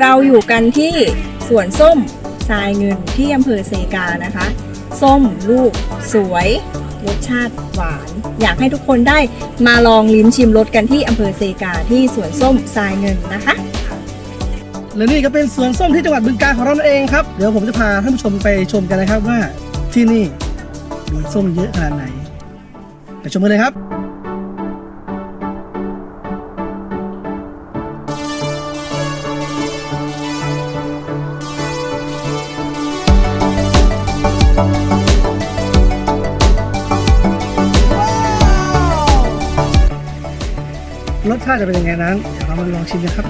เราอยู่กันที่สวนส้มทรายเงินที่อำเภอเซกานะคะ ส้มลูกสวย รสชาติหวาน อยากให้ทุกคนได้มาลองลิ้มชิมรสกันที่อำเภอเซกาที่สวนส้มทรายเงินนะคะและนี่ก็เป็นสวนส้มที่จังหวัดบึงกาฬของเรานั่นเองครับ เดี๋ยวผมจะพาท่านผู้ชมไปชมกันนะครับว่าที่นี่มีส้มเยอะขนาดไหน ไปชมกันเลยครับ รสชาติจะเป็นยังไงนั้น เดี๋ยวเรามาลองชิมกันครับ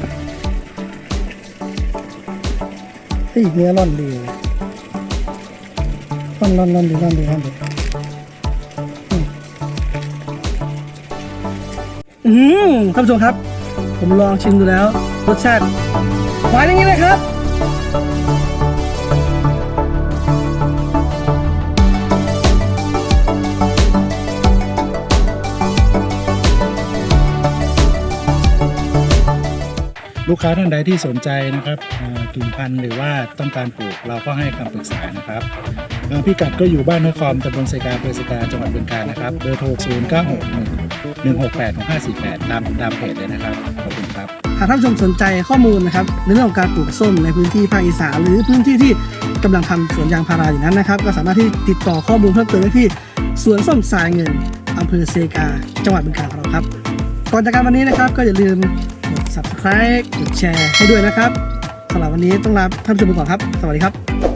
เฮ้ยเนื้อร่อนดีร่อนร่อนร่อนดีร่อนดีร่อนดีอือืมท่านผู้ชมครับ ผมลองชิมดูแล้ว รสชาติหวานอย่างนี้เลยครับ ลูกค้าท่านใดที่สนใจนะครับกิ่งพันธุ์หรือว่าต้องการปลูกเราก็ให้คำปรึกษานะครับเอ่อพิกัดก็อยู่บ้านนครตำบลเซกาอำเภอเซกาจังหวัดบึงกาฬนะครับเบอร์โทร 0 9 6 1 1 6 8 6 5 4 8 ตามตามเพจเลยนะครับขอบคุณครับหากท่านผู้ชมสนใจข้อมูลนะครับในเรื่องของการปลูกส้มในพื้นที่ภาคอีสานหรือพื้นที่ที่กำลังทำสวนยางพาราอยู่นั้นนะครับ ก็สามารถที่ติดต่อข้อมูลเพิ่มเติมได้ที่สวนส้มสายเงินอำเภอเซกา จังหวัดบึงกาฬของเราครับก่อนจากการวันนี้นะครับก็อย่าลืม subscribe กดแชร์ให้ด้วยนะครับสำหรับวันนี้ต้องลาท่านผู้ชมไปก่อนครับ สวัสดีครับ